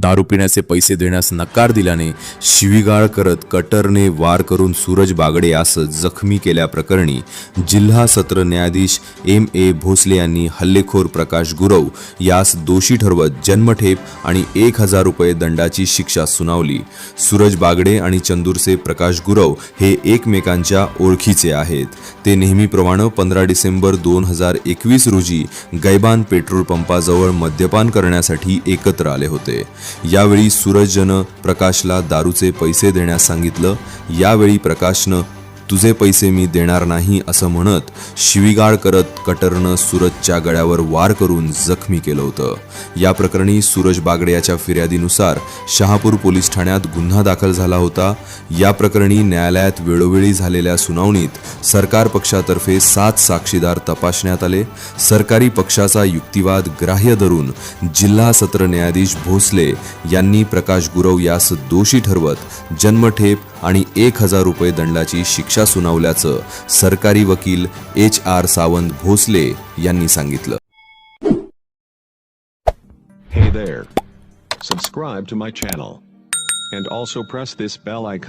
दारू पिण्याचे पैसे देण्यास नकार दिल्याने शिवीगाळ करत कटरने वार करून सूरज बागडे यास जखमी केल्याप्रकरणी जिल्हा सत्र न्यायाधीश एम ए भोसले यांनी हल्लेखोर प्रकाश गुरव यास दोषी ठरवत जन्मठेप आणि एक हजार रुपये दंडाची शिक्षा सुनावली. सूरज बागडे आणि चंदूरचे प्रकाश गुरव हे एकमेकांच्या ओळखीचे आहेत. ते नेहमीप्रमाणे पंधरा डिसेंबर दोन हजार एकवीस रोजी गैबान पेट्रोल पंपाजवळ मद्यपान करण्यासाठी एकत्र आले होते. यावेळी सूरजनं प्रकाशला दारूचे पैसे देण्यास सांगितलं. यावेळी प्रकाशनं तुझे पैसे मी देणार नाही असं म्हणत शिवीगाळ करत कटरनं सूरजच्या गळ्यावर वार करून जखमी केलं होतं. या प्रकरणी सूरज बागडे याच्या फिर्यादीनुसार शहापूर पोलीस ठाण्यात गुन्हा दाखल झाला होता. या प्रकरणी न्यायालयात वेळोवेळी झालेल्या सुनावणीत सरकार पक्षातर्फे सात साक्षीदार तपासण्यात आले. सरकारी पक्षाचा युक्तिवाद ग्राह्य धरून जिल्हा सत्र न्यायाधीश भोसले यांनी प्रकाश गुरव यास दोषी ठरवत जन्मठेप आणि एक हजार रुपये दंडाची शिक्षा सुनावल्याचं सरकारी वकील एच आर सावंत भोसले यांनी सांगितलं Hey there. Subscribe to my channel. And also press this bell icon.